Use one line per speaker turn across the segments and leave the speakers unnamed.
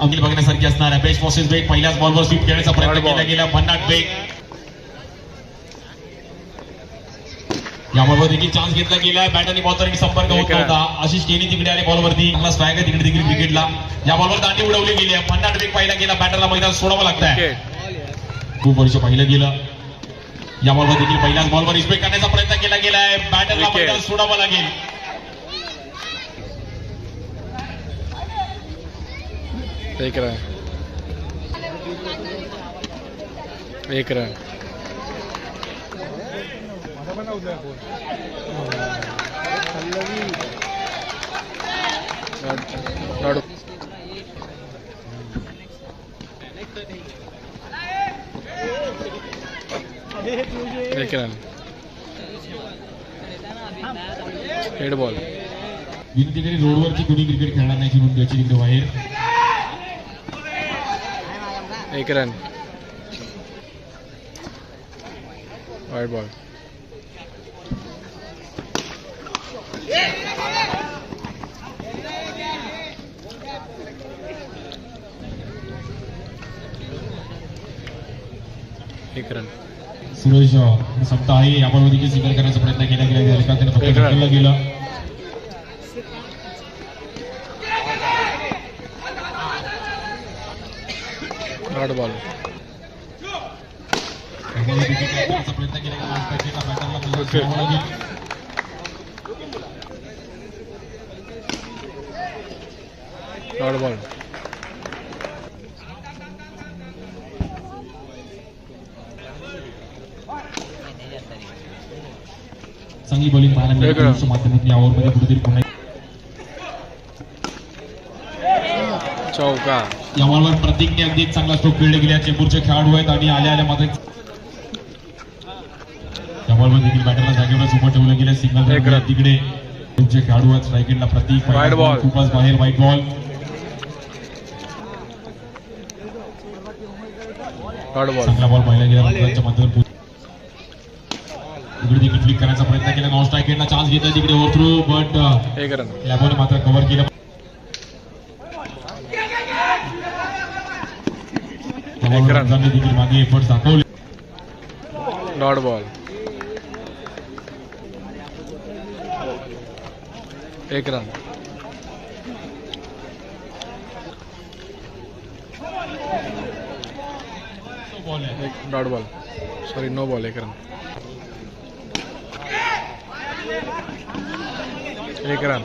अगदी बघण्यासारखी असणार आहे. बेस्ट मोसेस बेग पहिल्याच बॉलवर स्वीप खेळण्याचा प्रयत्न. केला गेला. भन्नाट बेग बॉलवर देखील चान्स घेतला गेलाय. बॅटरनी बॉलचा संपर्क होत. नव्हता. आशिष केनी तिकडे आले बॉलवरती चांगला स्ट्राईक आहे तिकडे देखील विकेटला या बॉलवर दांडी उडवली गेली आहे. भन्नाट बेग पहिला गेला. बॅटरला मैदान सोडावं लागतंय. खूप वर्ष पहिलं गेलं. या बॉलवर देखील पहिल्याच बॉलवर रिस्पेक्ट करण्याचा प्रयत्न केला गेलाय. बॅटरला. मैदान सोडावं लागेल.
एक रन एक नॉट एक रन हेड बॉल
विनंती करी कुणी क्रिकेट खेळणार नाही रुंद्याची तिकडे बाहेर
एक रन वाईट बॉल एक रन
सुरेश सप्ताही आपण स्वीकार करण्याचा प्रयत्न केला गेला. त्याने फक्त गेला.
Okay.
सोडावं लागेल.
नॉट बॉल
चांगली बॉलिंग पाहायला मिळाली माध्यमातून या ओव्हरमध्ये कुठेतरी पुन्हा
चौका
या बॉलवर प्रतीकने अगदी चांगला गेल्या चेंबूरचे खेळाडू आहेत आणि आल्या आल्या मात्र या बॉलवर देखील बॅटरला जागेवरच उभं ठेवलं गेलं. तिकडे. तुमचे खेळाडू आहेत प्रतीक. खूपच बाहेर वाईट बॉल चांगला बॉल पाहिला गेला. देखील फ्लिक करण्याचा प्रयत्न केला. नॉन स्ट्रायकेटला चान्स घेतला तिकडे ओव्हरथ्रू बट
एक रन.
लॅबोने मात्र कव्हर केलं. दाखवले
नॉट बॉल एक रन एक dot ball sorry no ball एक रन एक रन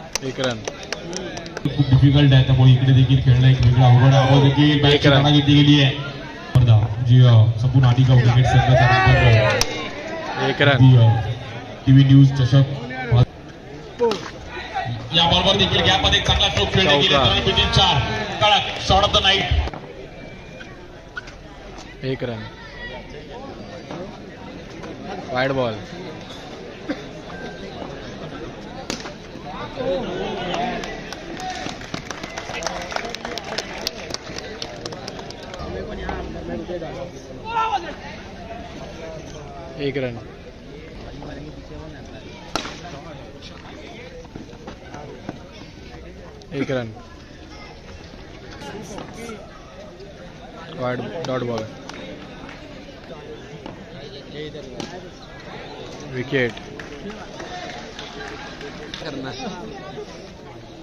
एक रन
खूप डिफिकल्ट आहे. त्यामुळे इकडे देखील खेळणं एक वेगळं अवघड आहे. देखील
run.
गणना घेतली गेली आहे. स्पर्धा. जी संपूर्ण आटिका क्रिकेट संघाचा
एक रन
टीव्ही न्यूज चषक. या बॉलवर देखील गॅपमध्ये एक चांगला स्ट्रोक खेळले गेले. बिटिन चार. कडक शॉट ऑफ द नाईट
एक रन वाईड बॉल एक रन। एक run. Dot ball wicket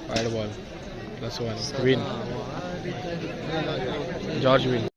wide ball plus one win George win